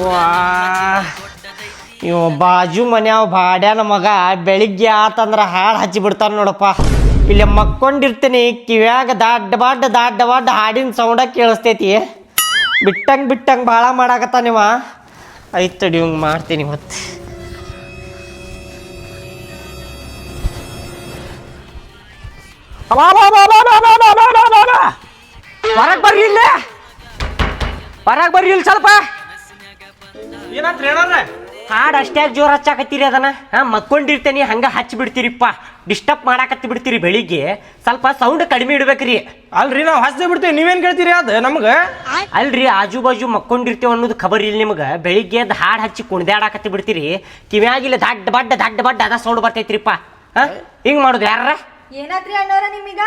ವಾ ಇವ ಬಾಜು ಮನ್ಯಾವ ಬಾಡ್ಯಾನ ಮಗ ಬೆಳಿಗ್ಗೆ ಆತಂದ್ರ ಹಾಡು ಹಚ್ಚಿ ಬಿಡ್ತಾನ ನೋಡಪ್ಪ. ಇಲ್ಲಿ ಮಕ್ಕೊಂಡಿರ್ತೀನಿ, ಕಿವ್ಯಾಗ ದಾಡ್ಡ ಬಾಡ್ಡ ದಾಡ್ಡ ಬಾಡ್ಡ ಹಾಡಿನ ಸೌಂಡ ಕೇಳಿಸ್ತೈತಿ. ಬಿಟ್ಟಂಗೆ ಬಿಟ್ಟಂಗೆ ಭಾಳ ಮಾಡಾಕತ್ತಾನಿವ ಐತ್ ತಡಿ ಹಂಗೆ ಮಾಡ್ತೀನಿ ಮತ್ತೆ ಹೊರಗೆ ಬರ್ರಿ ಇಲ್ಲೇ ಹೊರಗೆ ಬರ್ರಿ ಇಲ್ಲಿ ಸ್ವಲ್ಪ ಏನಂತ ಹೇಳೋರೆ ಹಾಡು ಅಷ್ಟೇ ಜೋರ್ ಹಚ್ಚಾಕತ್ತೀರಿ ಅದನ್ನ? ಹಾ ಮಕ್ಕೊಂಡಿರ್ತೇನಿ ಹಂಗ ಹಚ್ಚಿ ಬಿಡ್ತೀರಿಪ್ಪ ಡಿಸ್ಟರ್ಬ್ ಮಾಡಾಕತ್ತಿ ಬಿಡ್ತೀರಿ ಬೆಳಿಗ್ಗೆ. ಸ್ವಲ್ಪ ಸೌಂಡ್ ಕಡಿಮೆ ಇಡ್ಬೇಕ್ರಿ. ಅಲ್ರಿ ನಾವು ಹಚ್ಚದೆ ಬಿಡ್ತೀವಿ. ನೀವೇನ್ ಕೇಳ್ತೀರಿ ಅದ ನಮ್ಗ? ಅಲ್ರಿ ಆಜು ಬಾಜು ಮಕ್ಕೊಂಡಿರ್ತೇವೆ ಅನ್ನೋದು ಖಬರ್ ಇಲ್ಲ ನಿಮ್ಗೆ. ಬೆಳಿಗ್ಗೆ ಅದ್ ಹಾಡು ಹಚ್ಚಿ ಕುಣ್ದಾಡಾಕತ್ತಿ ಬಿಡ್ತೀರಿ. ಕಿವ್ಯಾಗಿಲ್ಲ ದಡ್ಡ ಬಡ್ಡ ದಡ್ಡ ಬಡ್ಡ ಅದ ಸೌಂಡ್ ಬರ್ತೈತ್ರಿಪ್ಪ. ಹಾ ಹಿಂಗ್ ಮಾಡುದು ಯಾರ ಏನಾದ್ರಿ ಅಣ್ಣವ್ರ ನಿಮೀಗ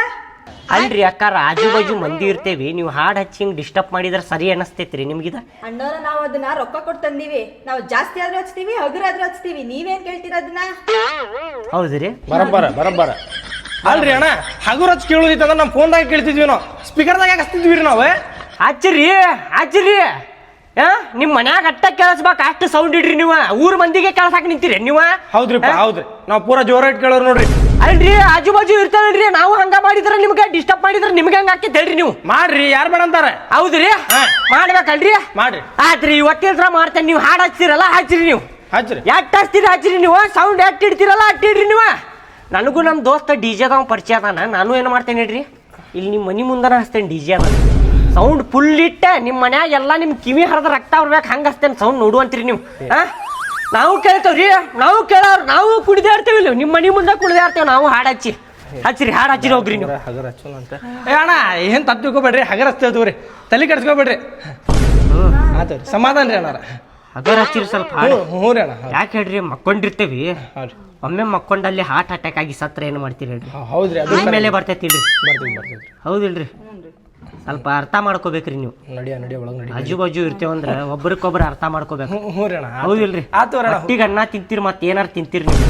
ಅಲ್ರಿ ಅಕ್ಕಾರ ಆಜು ಬಾಜು ಮಂದಿ ಇರ್ತೇವಿ ನೀವು ಹಾಡ್ ಹಚ್ಚಿ ಹಿಂಗ್ ಡಿಸ್ಟರ್ಬ್ ಮಾಡಿದ್ರೆ ಸರಿ ಅನಸ್ತೈತ್ರಿ ನಿಮ್ಗಿದ? ಅಣ್ಣವ್ರ ನಾವು ಅದನ್ನ ರೊಕ್ಕ ಕೊಟ್ಟು ತಂದೀವಿ. ನಾವು ಜಾಸ್ತಿ ಆದ್ರೂ ಹಚ್ತೀವಿ ಹಗುರಾದ್ರೂ ಹಚ್ತೀವಿ. ನೀವೇನ್ ಕೇಳ್ತೀರ ಅದನ್ನ? ಹೌದ್ರಿ? ಬರಬ್ಬರ ಬರಬ್ಬರ. ಅಲ್ರಿ ಅಣ್ಣ ಹಗುರ್ ಹಚ್ಚಿ ನಮ್ ನಮ್ಮ ಫೋನ್ದಾಗ ಕೇಳ್ತಿದ್ವಿ ನಾವು. ಸ್ಪೀಕರ್ದಾಗ ಯಾಕೆ ಹಚ್ತಿದ್ವಿ ರೀ ನಾವು ಹಚ್ಚಿರಿ ಹಚ್ಚಿರಿ ಆ ನಿಮ್ ಮನ್ಯಾಗ ಅಟ್ಟ ಕೇಳಿಸ್ಬೇಕು ಅಷ್ಟು ಸೌಂಡ್ ಇಡ್ರಿ ನೀವ. ಊರ್ ಮಂದಿಗೆ ಕೇಳಸಾಕ ನಿಂತಿರಿ ನೀವ? ಹೌದ್ರಿ ಹೌದ್ರಿ. ನಾವು ಪೂರಾ ಜೋರ ಇಟ್ ಕೇಳೋರು ನೋಡ್ರಿ. ಅಲ್ರಿ ಆಜು ಬಾಜು ಇರ್ತಾರಲ್ರಿ ನಾವು ಹಂಗ ಮಾಡಿದ್ರೆ ನಿಮ್ಗೆ ಡಿಸ್ಟರ್ಬ್ ಮಾಡಿದ್ರೆ ನಿಮ್ಗೆ ಹಂಗ ಹಾಕಿ ಹೇಳ್ರಿ ನೀವು? ಮಾಡ್ರಿ ಯಾರು ಬೇಡ ಅಂತಾರೆ ಹೌದ್ರಿ. ಮಾಡ್ಬೇಕಲ್ರಿ? ಮಾಡ್ರಿ. ಆತ್ರಿ ಇವತ್ತಿನ ಮಾಡ್ತೇನೆ ನೀವು ಹಾಡು ಹಾಕ್ತಿರಲ್ಲ ಹಚ್ಚಿರಿ ನೀವು. ಹಚ್ರಿ. ಎಟ್ ಹಚ್ತೀರಿ ಹಚ್ಚಿರಿ ನೀವು? ಸೌಂಡ್ ಎಟ್ ಇಡ್ತೀರಲ್ಲ ಅಟ್ಟಿಡ್ರಿ ಇಡ್ರಿ ನೀವು. ನನಗೂ ನಮ್ಮ ದೋಸ್ತ ಡಿ ಜೆದವ ಪರಿಚಯ ಅದಾನ. ನಾನು ಏನು ಮಾಡ್ತೇನೆ ಹೇಳ್ರಿ? ಇಲ್ಲಿ ನಿಮ್ಮ ಮನೆ ಮುಂದನ ಹಚ್ತೇನೆ ಡಿ ಜೆ ಅದ ಸೌಂಡ್ ಫುಲ್ ಇಟ್ಟೆ ನಿಮ್ಮ ಮನ್ಯಾಗ ಎಲ್ಲ ನಿಮ್ಮ ಕಿವಿ ಹರಿದ ರಕ್ತ ಬರ್ಬೇಕು ಹಂಗೆ ಹಚ್ತೇನೆ ಸೌಂಡ್ ನೋಡುವಂತೀರಿ ನೀವು. ಹಾ? ನಾವು ಕೇಳ್ತೇವ್ರಿ ನಾವು ಕೇಳೋರು ನಾವು ಕುಡಿದೇ ಇಲ್ಲಿ. ನಿಮ್ಮ ಮನೆ ಮುಂದೆ ಕುಡಿದಾಡ್ತೇವೆ ನಾವು ಹಾಡು ಹಚ್ಚಿ. ಹಚ್ಚಿರಿ ಹಾಡು ಹಚ್ಚಿರಿ ಹೋಗ್ರಿ ನೀವು. ಹಗರ್ ಹಚ್ಚೋಣ ಅಂತ. ಏ ಅಣ್ಣ ಏನ್ ತಪ್ಪು ತಿಳ್ಕೊಬೇಡ್ರಿ ಹಗರ್ ಹಚ್ತೇವ್ರಿ ತಲೆ ಕೆಡ್ಸ್ಕೊಬೇಡ್ರಿ. ಆತು ರೀ ಸಮಾಧಾನ ರೀ ಅಣ್ಣಾರ ಹಗರ್ ಹಚ್ಚಿರಿ ಸ್ವಲ್ಪ ಹ್ಞೂ ಹಾಡು. ಹ್ಞೂ ರೀ ಅಣ್ಣ ಯಾಕೆ ಹೇಳ್ರಿ ಮಕ್ಕೊಂಡಿರ್ತೇವಿ. ಹಾಂ ರೀ. ಒಮ್ಮೆ ಮಕ್ಕೊಂಡಲ್ಲಿ ಹಾರ್ಟ್ ಅಟ್ಯಾಕ್ ಆಗಿ ಸತ್ರ ಏನು ಮಾಡ್ತೀರಿ ಹೇಳ್ರಿ. ಹೌದ್ರಿ ಅದು ಮೇಲೆ ಬರ್ತೈತಿ ಇಲ್ರಿ. ಬರ್ತೀವಿ ಬರ್ತೀವಿ ಹೌದಿಲ್ರಿ. ಸ್ವಲ್ಪ ಅರ್ಥ ಮಾಡ್ಕೋಬೇಕ್ರಿ ನೀವು. ನಡಿಯ ನಡಿಯ ಒಳಗೆ ನಡಿ ಆಜು ಬಾಜು ಇರ್ತೇವಂದ್ರ ಒಬ್ರಿಗೊಬ್ರು ಅರ್ಥ ಮಾಡ್ಕೋಬೇಕು. ಹ್ಞೂ ರೀ ಅಣ್ಣ. ಆತು. ಹೌದಿಲ್ರಿ ಆತು ಅಣ್ಣ. ಹೊಟ್ಟಿಗೆ ಅನ್ನ ತಿಂತೀರಿ ಮತ್ತೆ ಏನಾರು ತಿಂತೀರಿ ನೀವು?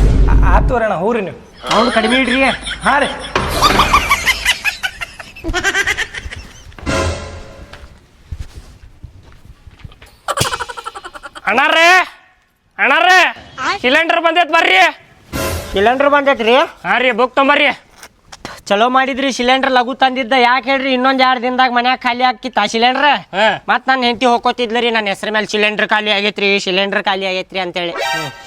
ಆತು ಅಣ್ಣ ಹ್ಞೂ ರೀ ನೀವು. ಅವ್ನು ಕಡಿಮೆ ಇಡ್ರಿ. ಹಾಂ ರೀ. ಅಣ್ಣಾರೇ ಅಣ್ಣಾರೇ ಸಿಲಿಂಡರ್ ಬಂದೈತ್ ಬರ್ರಿ. ಸಿಲಿಂಡರ್ ಬಂದೈತ್ರಿ? ಹಾ ರೀ ಬುಕ್ ತೊಂಬರ್ರಿ ಚಲೋ ಮಾಡಿದ್ರಿ ಸಿಲಿಂಡರ್ ಲಘು ತಂದಿದ್ದ. ಯಾಕೆ ಹೇಳ್ರಿ ಇನ್ನೊಂದ್ ಎರಡು ದಿನದಾಗ ಮನ್ಯಾಗ ಖಾಲಿ ಆಕಿತ್ತ ಸಿಲಿಂಡರ್ ಹಾ. ಮತ್ ನನ್ನ ಹೆಂಡತಿ ಹೋಗೋತಿದ್ಲರಿ ನನ್ನ ಹೆಸರ ಮೇಲೆ ಸಿಲಿಂಡರ್ ಖಾಲಿ ಆಗೈತ್ರಿ ಸಿಲಿಂಡರ್ ಖಾಲಿ ಆಗೈತ್ರಿ ಅಂತೇಳಿ.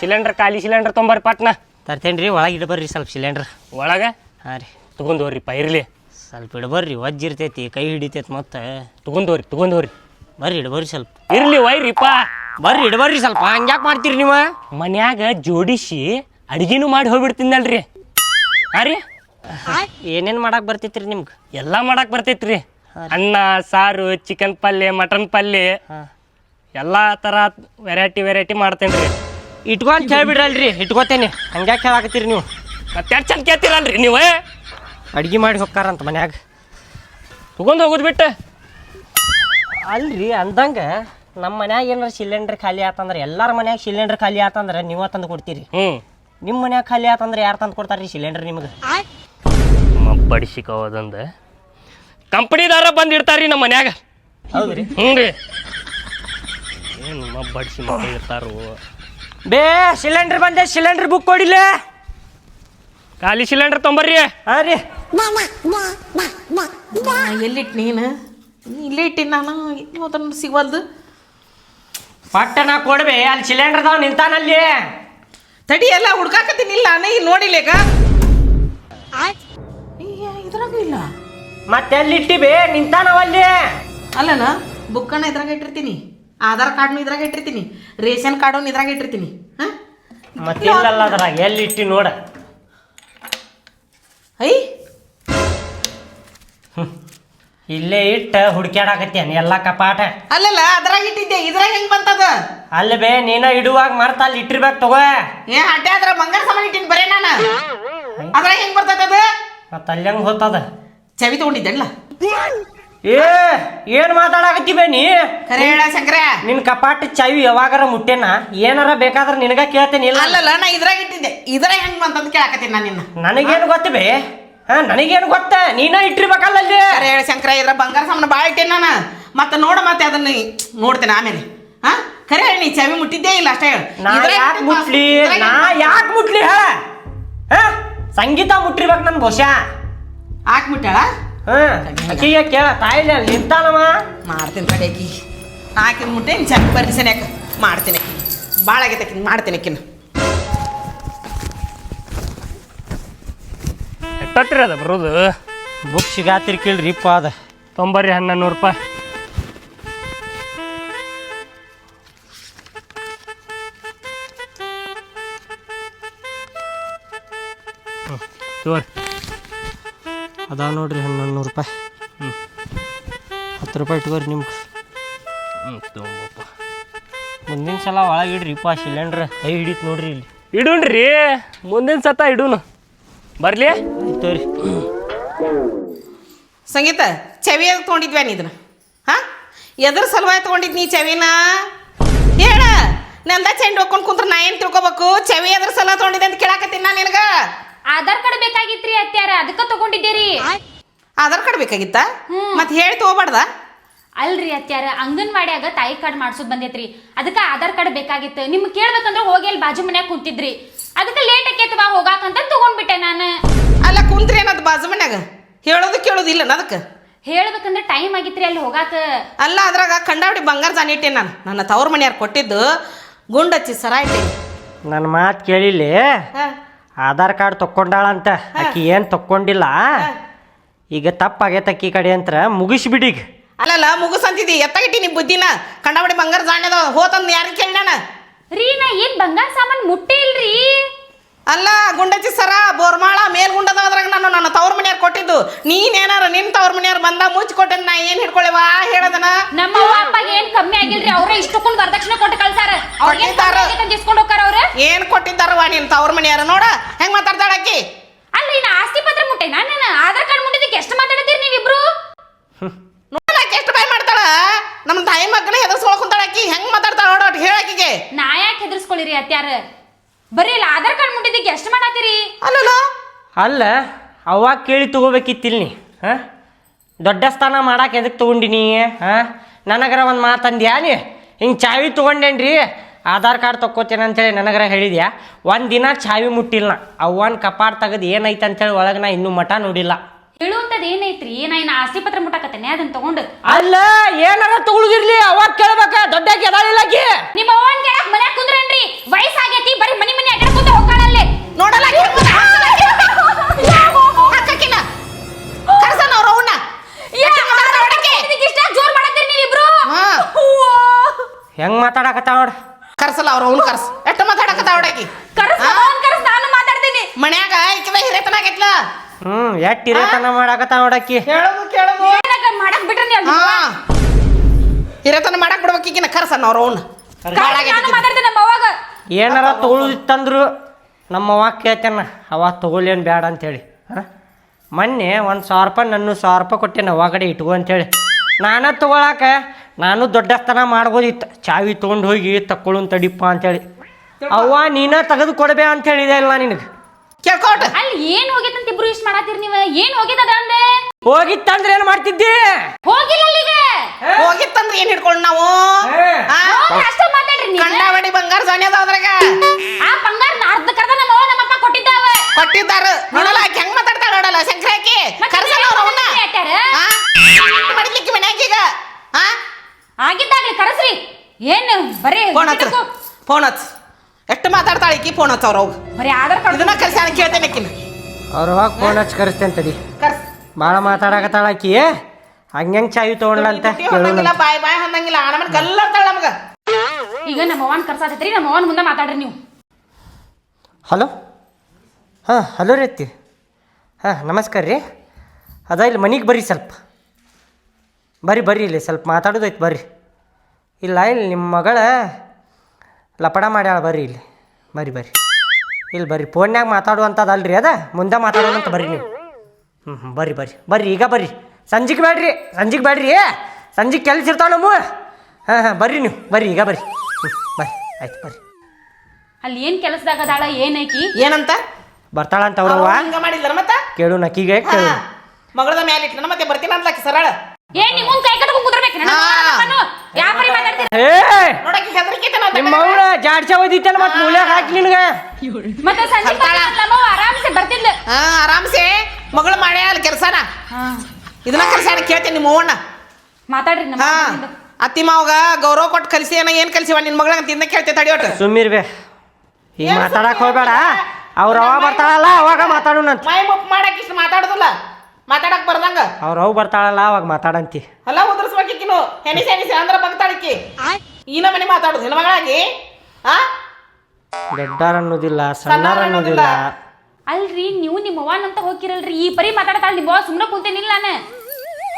ಸಿಲಿಂಡರ್ ಖಾಲಿ ಸಿಲಿಂಡರ್ ತೊಂಬರ್ ಪಟ್ನ. ತರ್ತೇನ್ರಿ ಒಳಗೆ ಇಡಬರ್ರಿ ಸ್ವಲ್ಪ ಸಿಲಿಂಡರ್ ಒಳಗ? ಹಾಂ ರೀ. ತಗೊಂಡೋರಿಪ್ಪ ಇರ್ಲಿ. ಸ್ವಲ್ಪ ಇಡಬರ್ರಿ ಒಜ್ಜಿರ್ತೈತಿ ಕೈ ಹಿಡಿತೈತಿ ಮತ್ತೆ. ತಗೊಂಡೋರಿ ಹೋಗ್ರಿ ಬರ್ರಿ ಇಡಬರ್ರಿ ಸ್ವಲ್ಪ. ಇರ್ಲಿ ವೈರಿಪ್ಪ ಬರ್ರಿ ಇಡಬರ್ರಿ ಸ್ವಲ್ಪ ಹಂಗ್ಯಾಕ್ ಮಾಡ್ತೀರಿ ನೀವು? ಮನ್ಯಾಗ ಜೋಡಿಸಿ ಅಡಿಗೆನೂ ಮಾಡಿ ಹೋಗ್ಬಿಡ್ತೀನಲ್ರಿ. ಹಾ ರೀ. ಏನೇನ್ ಮಾಡಕ್ ಬರ್ತೈತ್ರಿ ನಿಮ್ಗೆ? ಎಲ್ಲ ಮಾಡಕ್ ಬರ್ತೈತ್ರಿ. ಅನ್ನ ಸಾರು ಚಿಕನ್ ಪಲ್ಯ ಮಟನ್ ಪಲ್ಯ. ಎಲ್ಲಾ ತರ ವೆರೈಟಿ ವೆರೈಟಿ ಮಾಡ್ತೇನ್ರಿ ಇಟ್ಕೊಂತ ಹೇಳ್ಬಿಡ್ರಲ್ರಿ ಇಟ್ಕೋತೇನೆ. ಹಂಗ್ಯಾಕೆ ಕೇಳಾಕತ್ತೀರಿ ನೀವು? ಮತ್ತೆ ಎಷ್ಟು ಚಂದ ಕೇಳ್ತೀರಲ್ರಿ ನೀವು? ಅಡ್ಗೆ ಮಾಡಿ ಹೋಗ್ತಾರಂತ ಮನ್ಯಾಗ. ತಗೊಂಡ್ ಹೋಗೋದು ಬಿಟ್ಟು. ಅಲ್ರಿ ಅಂದಂಗ ನಮ್ಮ ಮನ್ಯಾಗ ಏನಾರ ಸಿಲಿಂಡರ್ ಖಾಲಿ ಆತಂದ್ರೆ ಎಲ್ಲಾರ ಮನ್ಯಾಗ ಸಿಲಿಂಡರ್ ಖಾಲಿ ಆತಂದ್ರೆ ನೀವ ತಂದು ಕೊಡ್ತೀರಿ. ಹ್ಮ್. ನಿಮ್ಮ ಮನ್ಯಾಗ ಖಾಲಿ ಆತಂದ್ರೆ ಯಾರು ತಂದು ಕೊಡ್ತಾರ್ರಿ ಸಿಲಿಂಡರ್ ನಿಮ್ಗೆ? ಬಡಿಸಿಕೋದಂದ ಕಂಪ್ನಿದಾರ ಬಂದು ರೀ ನಮ್ಮ ಮನ್ಯಾಗ. ಹೌದ್ರಿ. ಹ್ಞೂ ರೀ ಏನು ಬಡಿಸಿ ಮಕ್ಕಳು ಇರ್ತಾರೋ. ಬೇ ಸಿಲಿಂಡರ್ ಬಂದೆ ಸಿಲಿಂಡರ್ ಬುಕ್ ಕೊಡಿಲ್ಲ. ಖಾಲಿ ಸಿಲಿಂಡರ್ ತೊಂಬರ್ರಿ. ಹಾಂ ರೀ. ಎಲ್ಲಿಟ್ಟು ನೀನು? ಇಲ್ಲೇ ಇಟ್ಟಿನಿ ನಾನು ಅದನ್ನು ಸಿಗವಲ್ದು. ಪಟ್ಟಣ ಕೊಡ್ಬೇ ಅಲ್ಲಿ ಸಿಲಿಂಡರ್ ತಾವ್ ನಿಂತಾನಲ್ಲಿ ತಡಿ ಎಲ್ಲ ಹುಡ್ಕಾಕತ್ತೀನಿ ಇಲ್ಲ ನಾನೇ ಇಲ್ಲಿ ನೋಡಿಲೇಗ ಇದ್ರಾಗ ಇಲ್ಲ? ಮತ್ತೆ ಎಲ್ಲಿಟ್ಟಿ ಬೇ ನಿಂತಾನವಲ್ಲಿ ಅಲ್ಲನ ಬುಕ್ಕನ್ನ ಇದ್ರಾಗ ಇಟ್ಟಿರ್ತೀನಿ. ಆಧಾರ್ ಕಾರ್ಡ್ನು ಇದ್ರಾಗ ಇಟ್ಟಿರ್ತೀನಿ. ರೇಷನ್ ಕಾರ್ಡನ್ನು ಇದ್ರಾಗ ಇಟ್ಟಿರ್ತೀನಿ. ಹಾಂ? ಮತ್ತೆ ಎಲ್ಲಿ ಅದ್ರಾಗ? ಎಲ್ಲಿಟ್ಟಿ ನೋಡ. ಐ? ಇಲ್ಲೇ ಇಟ್ಟ ಹುಡ್ಕ್ಯಾಡಕತ್ತೇನೆ ಎಲ್ಲ ಕಪಾಟ. ಅಲ್ಲಲ್ಲ ಅದ್ರಾಗ ಇಟ್ಟಿದ್ದೆ. ಇದ್ರಾಗ ಹೆಂಗ್ ಬಂತದ? ಅಲ್ಲ ಬೇ ನೀನ ಇಡುವಾಗ ಮರ್ತ ಅಲ್ಲಿ ಇಟ್ಟಿರ್ಬೇಕು ತಗೋ. ಏ ಹಟ್ಟೆ ಅದ್ರ ಬಂಗಾರ ಸಾಮಾನು ಇಟ್ಟಿನಿ ಬರೇ ನಾನು. ಅದ್ರಾಗ ಹೆಂಗ್ ಬರ್ತದ ಮತ್ತೆ ಅಲ್ಲಿ ಹೆಂಗ್ ಚವಿ ತಗೊಂಡಿದ್ದಲ್ಲ? ಏ ಏನ್ ಮಾತಾಡಕತ್ತಿ ನೀ? ಖರೆ ಹೇಳ ಶಂಕರ. ನಿನ್ ಕಪಾಟ ಚಾವಿ ಯಾವಾಗಾರ ಮುಟ್ಟೆನ? ಏನಾರ ಬೇಕಾದ್ರೆ ನಿನಗ ಕೇಳ್ತೇನೆ ಇಲ್ಲ? ಅಲ್ಲಲ್ಲ ನಾ ಇದ್ರಾಗ ಇಟ್ಟಿದ್ದೆ. ಇದ್ರಾಗ ಹೆಂಗ್ ಬಂತಂತ ಕೇಳಕತ್ತೀನಿ ನಾನು ನಿನ್ನ. ನನಗೇನು ಗೊತ್ತ ಬೇ? ಹಾ ನನಗೇನು ಗೊತ್ತ? ನೀನ ಇಟ್ಟಿರ್ಬೇಕಲ್ಲ ಅಲ್ಲಿ. ಖರೆ ಹೇಳ ಶಂಕರ ಇದ್ರ ಬಂಗಾರ ಸಾಮಾನು ಭಾಳ ಇಟ್ಟೆ ನಾನು. ಮತ್ತೆ ನೋಡ ಮತ್ತೆ ಅದನ್ನ ನೋಡ್ತೇನೆ ಆಮೇಲೆ. ಹಾ ಖರೆ ಹೇಳಿ ನೀ ಚಾವಿ ಮುಟ್ಟಿದ್ದೇ ಇಲ್ಲ ಅಷ್ಟೇ ಹೇಳು. ನಾ ಇದ್ರಾಗ ಯಾಕೆ ಮುಟ್ಲಿ? ಇದ್ರಾಗ ನಾ ಯಾಕೆ ಮುಟ್ಲಿ ಹೇಳ? ಹಾ? ಸಂಗೀತ ಮುಟ್ಟಿರ್ಬೇಕು ನನ್ ಬಹುಶಃ ಹಾಕ್ ಮುಟ್ಟಾಳ ಹಾ ಅಕ್ಕಿಗೆ ಕೇಳ ತಾಯಿಲ್ಲ ನಿಂತಾನವ ಮಾಡ್ತೀನಿ ತಡೆಕಿ ಹಾಕಿದ್ ಮುಟ್ಟೆ ಇನ್ನು ಚೆಕ್ ಬರ್ರಿ ಸನ್ಯಾಕ ಮಾಡ್ತೀನಿ ಆಕಿ ಭಾಳ ಆಗೈತೆ ಆಕಿನ್ ಮಾಡ್ತೀನಿ ಆಕಿನ ಎಷ್ಟೊತ್ತಿರಿ ಅದ ಬರೋದು? ಬುಕ್ ಸಿಗಾತಿರ್ ಕೇಳ್ರಿ ಇಪ್ಪ ಅದ. ತೊಂಬರ್ರಿ ಹನ್ನೊಂದು ನೂರು ರೂಪಾಯಿ. ಹ್ಞೂ ಅದಾ ಅದಾವ ನೋಡ್ರಿ ಹನ್ನೊಂದು ನೂರು ರೂಪಾಯಿ. ಹ್ಞೂ ಹತ್ತು ರೂಪಾಯಿ ಇಟ್ಕೋರಿ ನಿಮ್ಗೆ. ಹ್ಞೂ ತೊಗೊಂಬಪ್ಪ. ಮುಂದಿನ ಸಲ ಒಳಗೆ ಇಡ್ರಿಪ್ಪ ಸಿಲಿಂಡ್ರ್. ಕೈ ಹಿಡಿತು ನೋಡ್ರಿ ಇಲ್ಲಿ. ಇಡೂನ್ರಿ. ಮುಂದಿನ ಸತ ಇಡೂನು. ಬರ್ಲಿ. ತೋರಿ. ಸಂಗೀತ ಚವಿ ಎದಕ್ಕೆ ತೊಗೊಂಡಿದ್ವ್ಯಾ ನೀ ಇದನ್ನ? ಹಾಂ? ಎದ್ರ ಸಲುವಾಗಿ ತೊಗೊಂಡಿದ್ ನೀ ಚವಿನ? ಹೇಳ. ನಂದ ಚೆಂಡು ಹೋಗ್ಕೊಂಡು ಕುಂತ್ರ ನಾ ಏನು ತಿಳ್ಕೊಬೇಕು? ಚವಿ ಎದ್ರ ಸಲ ತೊಗೊಂಡಿದ್ದೆ ಅಂತ ಕೇಳಾಕತ್ತೀನಿ ನಾನು ನಿನಗ. ಆಧಾರ್ ಕಾರ್ಡ್ ಬೇಕಾಗಿತ್ರಿ ಅತ್ಯಾರ ಅದಕ್ಕ ತಗೊಂಡಿದ್ದೀರಿ. ಆಧಾರ್ ಕಾರ್ಡ್ ಬೇಕಾಗಿತ್ತ? ಮತ್ತೆ ಹೇಳಿ ತಗೋಬಾರ್ದ? ಅಲ್ರಿ ಅತ್ಯಾರ ಅಂಗನವಾಡಿಯಾಗ ತಾಯಿ ಕಾರ್ಡ್ ಮಾಡ್ಸೋದ್ ಬಂದೈತ್ರಿ. ಅದಕ್ಕೆ ಆಧಾರ್ ಕಾರ್ಡ್ ಬೇಕಾಗಿತ್ತು. ನಿಮ್ಗೆ ಕೇಳ್ಬೇಕಂದ್ರೆ ಹೋಗಿ ಅಲ್ಲಿ ಬಾಜು ಮನ್ಯಾಗ ಕುಂತಿದ್ರಿ. ಅದಕ್ಕೆ ಲೇಟ್ ಆಕೈತವಾ ಹೋಗಾಕಂತ ತಗೊಂಡ್ಬಿಟ್ಟೆ ನಾನು. ಅಲ್ಲ ಕುಂತ್ರಿ ಏನದು ಬಾಜು ಮನ್ಯಾಗ. ಹೇಳೋದು ಕೇಳೋದಿಲ್ಲ ಅದಕ್ಕೆ? ಹೇಳ್ಬೇಕಂದ್ರೆ ಟೈಮ್ ಆಗಿತ್ರಿ ಅಲ್ಲಿ ಹೋಗಾಕ. ಅಲ್ಲ ಅದ್ರಾಗ ಕಂಡಾವಡಿ ಬಂಗಾರ ಜಾನಿಟ್ಟೆ ನಾನು. ನನ್ನ ತವ್ರ ಮನೆಯವ್ರು ಕೊಟ್ಟಿದ್ದು ಗುಂಡಚ್ಚಿ ಸರ ಇಟ್ಟೆ. ನನ್ನ ಮಾತು ಕೇಳಿಲ್ಲ. ಹಾಂ. ಆಧಾರ್ ಕಾರ್ಡ್ ತಕ್ಕೊಂಡಾಳಂತ. ಆಕಿ ಏನು ತಕ್ಕೊಂಡಿಲ್ಲ? ಈಗ ತಪ್ಪಾಗೈತೆ ಅಕ್ಕಿ ಕಡೆ ಅಂತ ಮುಗಿಸ್ಬಿಡೀಗ ಅಲ್ಲಲ್ಲ ಮುಗುಸಂತಿದ್ದಿ ಎತ್ತಾಗಿಟ್ಟಿ ಬುದ್ಧಿನ. ಕಂಡಬಡಿ ಬಂಗಾರ ಜಾಣ್ಯದ ಹೋತಂದ್ ಯಾರಿಗೆ ಕೇಳಣ ನಾನು ರೀ ನಾ ಏನ್ ಬಂಗಾರ ಸಾಮಾನ್ ಮುಟ್ಟಿಲ್ರಿ ಅಲ್ಲ ಗುಂಡಚ್ಚಿ ಸರ ಬೋರ್ಮಾಳ ಮೇಲ್ಗುಂಡದ ಅದ್ರಾಗ ನಾನು ನನ್ನ ತವ್ರ ಮನೆಯವ್ರು ಕೊಟ್ಟಿದ್ದು. ನೀನೇನಾರ ನಿನ್ ತವ್ರ ಮನೆಯವ್ರು ಬಂದ ಮುಚ್ಚಿ ಕೊಟ್ಟೆ ನಾ ಏನ್ ಹಿಡ್ಕೊಳ್ಳೆವಾ ಹೇಳದನ? ನಮ್ಮ ಅವ್ವ ಕಮ್ಮಿ ಆಗಿಲ್ರಿ ಅವ್ರ ಇಷ್ಟಕ್ಕೊಂದು ವರದಕ್ಷಿಣೆ ಕೊಟ್ಟು ಕಳ್ಸಾರ. ಅವ್ರಿಗೆ ಕೊಟ್ಟಿದ್ದಾರ. ಇಸ್ಕೊಂಡು ಹೋಗ್ತಾರ ಅವ್ರ? ಏನ್ ಕೊಟ್ಟಿದ್ದಾರವ ನಿನ್ ತವ್ರ ಮನೆಯಾರ ನೋಡ ಹೆಂಗ್ ಮಾತಾಡ್ತಾಳ ಆಕಿ? ಅಲ್ರಿ ನಾ ಆಸ್ತಿ ಪತ್ರ ಮುಟ್ಟೆ. ನಾನು ಆಧಾರ್ ಕಾರ್ಡ್ ಮುಟ್ಟಿದ್ದಕ್ಕೆ ಎಷ್ಟು ಮಾತಾಡತ್ತೀರಿ ನೀವಿಬ್ರು? ನೋಡ ಆಕಿ ಎಷ್ಟು ಭಯ ಮಾಡ್ತಾಳ? ನಮ್ಮ ತಾಯಿ ಮಕ್ಕಳನ್ನ ಹೆದರ್ಸ್ಕೊಳಕ್ ಕುಂತಾಳ ಆಕಿ. ಹೆಂಗ್ ಮಾತಾಡ್ತಾಳ ನೋಡ ಒಟ್ಟು ಹೇಳಾಕಿಗೆ ನಾ ಯಾಕೆ ಹೆದರ್ಸ್ಕೊಳ್ಳಿರಿ ಅತ್ಯಾರ ಬರೀ ಇಲ್ಲ ಆಧಾರ್ ಕಾರ್ಡ್ ಮುಟ್ಟಿದ್ದಕ್ಕೆ ಎಷ್ಟು ಮಾಡತ್ತೀರಿ? ಅಲ್ಲಲ್ಲ? ಅಲ್ಲ ಅವಾಗ ಕೇಳಿ ತಗೋಬೇಕಿತ್ತಿಲ್ ನೀ ಹಾಂ? ದೊಡ್ಡ ಸ್ಥಾನ ಮಾಡಕ್ಕೆ ಎದಕ್ಕೆ ತೊಗೊಂಡಿನಿ ಹಾಂ? ನನಗರ ಒಂದು ಮಾತಂದ್ಯಾ ನೀ? ಹಿಂಗೆ ಚಾವಿ ತೊಗೊಂಡೇನ್ರಿ? ಆಧಾರ್ ಕಾರ್ಡ್ ತೊಗೋತೇನೆ ಅಂತೇಳಿ ನನಗರ ಹೇಳಿದ್ಯಾ? ಒಂದು ದಿನ ಚಾವಿ ಮುಟ್ಟಿಲ್ಲ ಅವ್ವನ ಕಪಾಟ್ ತೆಗೆದು ಏನೈತೆ ಅಂತೇಳಿ ಒಳಗೆ ನಾ ಇನ್ನೂ ಮಠ ನೋಡಿಲ್ಲ. ಹೇಳುವಂಥದ್ದು ಏನೈತ್ರಿ? ನಾ ಇನ್ನ ಆಸ್ತಿ ಪತ್ರ ಮುಟ್ಟಕತ್ತೇನೆ? ಅದನ್ನು ತಗೊಂಡು. ಅಲ್ಲ ಏನಾರ ತಗೊಳಗಿರ್ಲಿ ಅವಾಗ ಕೇಳ್ಬೇಕ. ದೊಡ್ಡ ಕೆದಾಳಿಲ್ಲ ಆಕಿ? ನಿಮ್ಮ ಅವ್ವನ್ ಕೇಳಕ್ ಮನ್ಯಾಗ ಕುಂದ್ರೇನ್ರಿ? ವಯಸ್ಸಾಗೈತಿ ಬರೀ ಮನಿ ಮನಿ ಅಡ್ಡಾಡ್ಕೊಂತ ಹೋಗ್ತಾಳಲ್ಲಿ. ನೋಡಲ್ಲ ಹಾ. ಹೆಂಗೆ ಮಾತಾಡಕತ್ತಾವ ನೋಡ. ಕರ್ಸಲ್ಲ ಅವ್ರ ಅವ್ನು ಕರ್ಸ್. ಎಷ್ಟು ಮಾತಾಡಕತ್ತಾವ ಕರ್ಸ್ ಕರ್ಸ್ ನಾನು ಮಾತಾಡ್ತೀನಿ. ಮನ್ಯಾಗ ಈಕಿದ ಹಿರೇತನಾಗೈತ್ಲ ಹ್ಮ್ ಎಟ್ಟು ಹಿರೇತನ ಮಾಡಾಕತ್ತ ನೋಡಕ್ಕಿ ಹೇಳೋದು ಕೇಳೋದು ಏನಕ್ಕ ಮಾಡಕ್ ಬಿಟ್ರಿ ಹಾ. ಹಿರೇತನ ಮಾಡಕ್ ಬಿಡ್ಬೇಕು ಈಕಿನ ಕರ್ಸನ್ನ ಅವ್ರ ಅವ್ನು. ನಾನು ಮಾತಾಡ್ತೀನಿ ನಮ್ಮ ಅವಾಗ ಏನಾರ ತಗೊಳುದಿತ್ತಂದ್ರು ನಮ್ಮ ಅವ್ವ ಕೇಳ್ತೇನ ಅವ ತಗೊಳ್ಳೇನು ಬೇಡ ಅಂತೇಳಿ. ಹಾಂ? ಮೊನ್ನೆ ಒಂದು ಸಾವಿರ ರೂಪಾಯಿ ನನ್ನ ಸಾವಿರ ರೂಪಾಯಿ ಕೊಟ್ಟೇನೆ ಒಳಗಡೆ ಕಡೆ ಇಟ್ಕೊ ಅಂತೇಳಿ. ನಾನ ತಗೊಳಕ ನಾನು ದೊಡ್ಡಸ್ತನ ಮಾಡ್ಬೋದಿತ್ತು ಚಾವಿ ತೊಗೊಂಡು ಹೋಗಿ ತಕ್ಕೊಳ್ಳೋನ್ ತಡಿಪ್ಪ ಅಂತೇಳಿ. ಅವ್ವ ನೀನ ತೆಗೆದು ಕೊಡ್ಬೇ ಅಂತ ಹೇಳಿದೆ ಇಲ್ಲ ನಿನಗೆ. ಕೇಳ್ಕೋಟ. ಅಲ್ಲಿ ಏನ್ ಹೋಗಿತ್ತಂತ ಇಬ್ರು ಇಷ್ಟ ಮಾಡತ್ತೀರಿ ನೀವು? ಏನ್ ಹೋಗಿದ್ದದ ಅಂದೆ ಹೋಗಿತ್ತಂದ್ರೆ ಏನು ಮಾಡ್ತಿದ್ದಿ? ಹೋಗಿಲ್ಲ ಅಲ್ಲಿಗ. ಹೋಗಿತ್ತಂದ್ರೆ ಏನ್ ಹಿಡ್ಕೊಂಡು ನಾವು? ಆ? ಅಷ್ಟೇ ಮಾತಾಡ್ರಿ ನೀವು. ಕಂಡಾವಡಿ ಬಂಗಾರ ಜಾನ್ಯದ ಅದ್ರಾಗ. ಆ ಬಂಗಾರ ಅರ್ಧ ಕರ್ದ ನಮ್ಮ ಅವ್ವ ನಮ್ಮಪ್ಪ ಕೊಟ್ಟಿದ್ದಾವೆ ಕೊಟ್ಟಿದ್ದಾವ. ಕೊಟ್ಟಿದ್ದಾರ. ನೋಡಲ್ಲ ಆಕಿ ಹೆಂಗ್ ಮಾತಾಡ್ತಾಳ ನೋಡಲ್ಲ ಶಂಕರಾಕಿ ಕರ್ಸಲ್ಲ ಅವ್ರ ಅವನ್ನ ಮಾಡ್ಲಿಕ್ಕೆ ಮನ್ಯಾಗ ಈಗ. ಹಾ ಆಗಿದ್ದಾಗ್ಲಿ ಕರೆಸ್ರಿ. ಏನು ಬರೀ ಫೋನ್ ಹಚ್ಚ ಫೋನ್ ಹಚ್ಚ. ಎಷ್ಟು ಮಾತಾಡ್ತಾಳೆ ಈಕಿ ಫೋನ್ ಹಚ್ಚ ಹೋಗಿ ಬರೀ ಆಧಾರ್ ಕಾರ್ಡ್ ಇದನ್ನ ಕರ್ಸಿ ನಾನು ಕೇಳ್ತೇನೆ ಆಕಿನ ಅವ್ರ ಹೋಗಿ ಫೋನ್ ಹಚ್ಚಿ ಕರೆಸ್ತೇನೆ ತಡಿ. ಕರ್ಸ್. ಭಾಳ ಮಾತಾಡಕತ್ತಾಳ ಆಕಿ. ಹಂಗೆ ತೊಗೊಂಡ್ಲ ಅಂತ ಹೊಂದಂಗಿಲ್ಲ ಬಾಯ್ ಬಾಯ್ ಹಂದಂಗಿಲ್ಲ ಆನಮನ್ ಕಲ್ಲರ್ತಾಳ ನಮಗ. ಈಗ ನಮ್ಮ ಅವನ್ ಕರ್ಸಾತೈತ್ರಿ ನಮ್ಮ ಅವನ್ ಮುಂದೆ ಮಾತಾಡ್ರಿ ನೀವು. ಹಲೋ? ಹಾಂ ಹಲೋ ರೀ ಅತ್ತಿ. ಹಾಂ ನಮಸ್ಕಾರ ರೀ. ಅದ ಇಲ್ಲಿ ಮನೆಗೆ ಬರ್ರಿ ಸ್ವಲ್ಪ. ಬರ್ರಿ ಬರ್ರಿ ಇಲ್ಲಿ ಸ್ವಲ್ಪ ಮಾತಾಡೋದೈತೆ ಬರ್ರಿ. ಇಲ್ಲ ಇಲ್ಲಿ ನಿಮ್ಮ ಮಗಳ ಲಪಡ ಮಾಡ್ಯಾಳ ಬರ್ರಿ ಇಲ್ಲಿ. ಬರ್ರಿ ಬರ್ರಿ. ಇಲ್ಲಿ ಬರ್ರಿ ಫೋನ್ಯಾಗ ಮಾತಾಡುವಂಥದ್ದು ಅಲ್ರಿ ಅದ? ಮುಂದೆ ಮಾತಾಡೋಣಂತ ಬರ್ರಿ ನೀವು. ಹ್ಞೂ ಹ್ಞೂ ಬರ್ರಿ ಬರ್ರಿ. ಬರ್ರಿ ಈಗ ಬರ್ರಿ. ಸಂಜೆಗೆ ಬೇಡ್ರಿ ಸಂಜೆಗೆ ಬೇಡ್ರಿ ಸಂಜಿಗೆ ಕೆಲಸ ಇರ್ತಾವ ನಮ್ಮ? ಹಾಂ ಹಾಂ ಬರ್ರಿ ನೀವು ಬರ್ರಿ ಈಗ ಬರ್ರಿ. ಹ್ಞೂ ಬರ್ರಿ ಆಯ್ತು ಬರ್ರಿ. ಅಲ್ಲಿ ಏನು ಕೆಲಸದಾಗ ಅದಾಳ ಏನೈತಿ? ಏನಂತ? ಬರ್ತಾಳಂತ ಅವ್ರವ್ವ. ಹಂಗೆ ಮಾಡಿದ್ರ ಮತ್ತೆ? ಕೇಳು ನಕ್ಕಿಗೆ ಕೇಳು. ಮಗಳದ ಮೇಲೆ ಇಟ್ಟು ಮತ್ತೆ ಬರ್ತೀನಿ ಅಂತ ಸರಳ? ಏನ್ ನಿಮ್ ಮುಂದ್ ಕೈ ಕಟ್ಕೊಂಡ್ ಕುಂದ್ರಬೇಕು. ಯಾವ ಪರಿ ಮಾತಾಡ್ತೀರಿ ಏ ನೋಡಕ್ಕೆ ಹೆದರಿಕೆ ನಿಮ್ಮ ಅವಳ ಜಾಡ್ಸ ಓದಿತ್ತಲ್ಲ ಮತ್ತೆ ಮೂಲ್ಯಾಗ ಹಾಕಿ ನಿನಗೆ? ಮತ್ತೆ ಸಂಜೆ ನಮ್ಮವ್ವ ಆರಾಮ್ಸೆ ಬರ್ತಿದ್ಲ. ಹಾ ಆರಾಮ್ಸೆ. ಮಗಳು ಮಾಡ್ಯ ಅಲ್ಲಿ ಕೆಲಸನ? ಇದನ್ನ ಕಲ್ಸ್ಯಾನ ಕೇಳ್ತೇನೆ ನಿಮ್ಮ ಅವ್ವಣ್ಣ ಮಾತಾಡ್ರಿ ನಮ್ಮ ಹಾ. ಮಗನಿಂದ. ಅತ್ತಿ ಮಾವಗ ಗೌರವ ಕೊಟ್ಟು ಕಲಿಸಿ ಏನ ಏನ್ ಕಲಿಸಿವ? ನಿನ್ ಮಗಳ ಅಂತ ಇಂದ ಕೇಳ್ತೇ ತಡಿಯೋಟ ಸುಮ್ಮಿರ್ಬೇ ಈಗ ಮಾತಾಡಕ್ ಹೋಗ್ಬೇಡ. ಅವ್ರ ಅವ ಬರ್ತಾಳಲ್ಲ ಅವಾಗ ಮಾತಾಡೋಣಂತ. ಮೈ ಮುಪ್ ಮಾಡಕ್ ಇಷ್ಟು ಮಾತಾಡುದಿಲ್ಲ. ಮಾತಾಡಕ್ ಬರ್ದಂಗ? ಅವ್ರ ಅವ್ ಬರ್ತಾಳಲ್ಲ ಅವಾಗ ಮಾತಾಡಂತಿ. ಅಲ್ಲ ಉದುರ್ಸ್ಬೇಕಿಕ್ಕಿನು ಹೆಣಿಸಿ ಹೆಣಿಸಿ ಅಂದ್ರ ಬಗ್ತಾಳಕ್ಕಿ ಈನ ಮನೆ ಮಾತಾಡುದು ಹೆಣ್ಮಗಳಾಗಿ ಮಗಳಾಗಿ? ಆ? ದೊಡ್ಡಾರ ಅನ್ನೋದಿಲ್ಲ ಸಣ್ಣಾರ ಅನ್ನೋದಿಲ್ಲ. ಅಲ್ರಿ ನೀವು ನಿಮ್ಮ ಅವ್ವನಂತ ಹೋಗಿರಲ್ರಿ ಈ ಪರಿ ಮಾತಾಡ್ತಾಳ ನಿಮ್ಮ ಅವ್ವ ಸುಮ್ಮನೆ ಕುಂತೇನಿಲ್ಲ ನಾನು.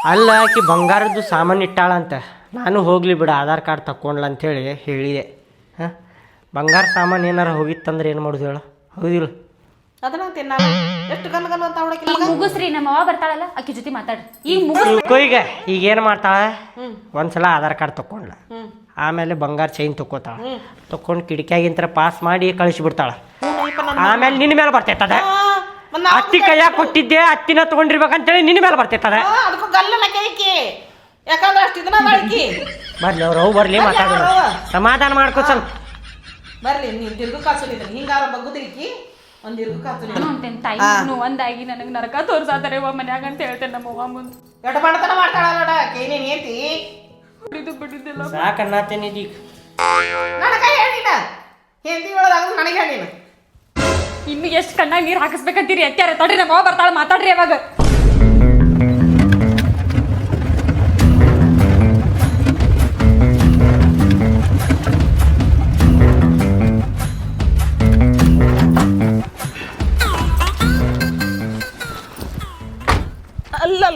ಅಲ್ಲ ಆಕಿ ಬಂಗಾರದ್ದು ಸಾಮಾನು ಇಟ್ಟಾಳಂತ. ನಾನು ಹೋಗ್ಲಿ ಬಿಡ ಆಧಾರ್ ಕಾರ್ಡ್ ತಕೊಂಡ್ಲಾ ಅಂತ ಹೇಳಿ ಹೇಳಿದೆ. ಹಾಂ? ಬಂಗಾರ ಸಾಮಾನು ಏನಾರ ಹೋಗಿತ್ತಂದ್ರೆ ಏನು ಮಾಡೋದು ಹೇಳು? ಹೌದಿಲ್ಲ. ಅದನ್ನ ಎಷ್ಟು ಅಂತ ಅವಳಕ್ಕೆ ಈಗ ಮುಗಿಸ್ರಿ ನಮ್ಮ ಅವ್ವ ಬರ್ತಾಳಲ್ಲ ಅಕ್ಕಿ ಜೊತೆ ಮಾತಾಡ್ರಿ ಈಗ ಮುಗಿಸ್ ತಿಳ್ಕೊ ಈಗ ಈಗ ಏನು ಮಾಡ್ತಾಳೆ ಒಂದ್ಸಲ ಆಧಾರ್ ಕಾರ್ಡ್ ತಕೊಂಡ್ಲ ಆಮೇಲೆ ಬಂಗಾರ ಚೈನ್ ತಕ್ಕೋತಾಳ. ತಕೊಂಡ್ ಕಿಟಕಿಯಾಗಿಂತ ಪಾಸ್ ಮಾಡಿ ಕಳಿಸಿಬಿಡ್ತಾಳ ಆಮೇಲೆ ನಿನ್ನ ಮೇಲೆ ಬರ್ತೈತದ. ಅತ್ತಿ ಕೈಯಾಗ ಕೊಟ್ಟಿದ್ದೆ ಅತ್ತಿನ ತಗೊಂಡಿರ್ಬೇಕಂತೇಳಿ ನಿನ್ನ ಮೇಲೆ ಬರ್ತೈತದ. ಅದಕ್ಕೂ ಗಲ್ಲನ ಕೈಕಿ. ಯಾಕಂದ್ರೆ ಅಷ್ಟು ಇದನ್ನ ಅದಾಳಕಿ ಬರ್ಲಿ ಅವ್ರು ಅವು ಬರ್ಲಿ ಮಾತಾಡೋಣ. ಅವ್ರವ್ವ. ಸಮಾಧಾನ ಮಾಡ್ಕೊ ಸ್ವಲ್ಪ ಬರ್ಲಿ ನೀನ್ ದಿರ್ಗು ಕಾಸು ಹಿಂಗಾರ ಬಗ್ಗುದಿರಿಕಿ ಒಂದ್ ದಿರ್ಗು ಕಾಸುಲಿದ್ದೀನಿ ತಾಯಿ ನೀನು ಒಂದಾಗಿ ನನಗೆ ನರಕ ತೋರ್ಸಾತಾರೆ ಅವ್ವ ಮನ್ಯಾಗ ಅಂತ ಹೇಳ್ತೇನೆ ನಮ್ಮ ಅವ್ವ ಮುಂದೆ. ಎಟ ಬಡತನ ಮಾಡ್ತಾಳ ನೋಡ ಏನೇನ್ ಏತಿ ಬಿಡಿದು ಬಿಡಿದಿಲ್ಲ ಸಾಕನ್ನತ್ತೇನೆ ಈಗ ನನಗ ಹೇಳಿನ ಹೆಂಡಿ ಒಳಗ ನನಗೆ ಹೇಳಿನ ಇನ್ನು ಎಷ್ಟು ಕಣ್ಣಾಗ ನೀರು ಹಾಕಿಸ್ಬೇಕಂತೀರಿ? ಅತ್ಯಾರ ತಡ್ರಿ ನಮ್ಮ ಅವ್ವ ಬರ್ತಾಳ ಮಾತಾಡ್ರಿ ಅವಾಗ.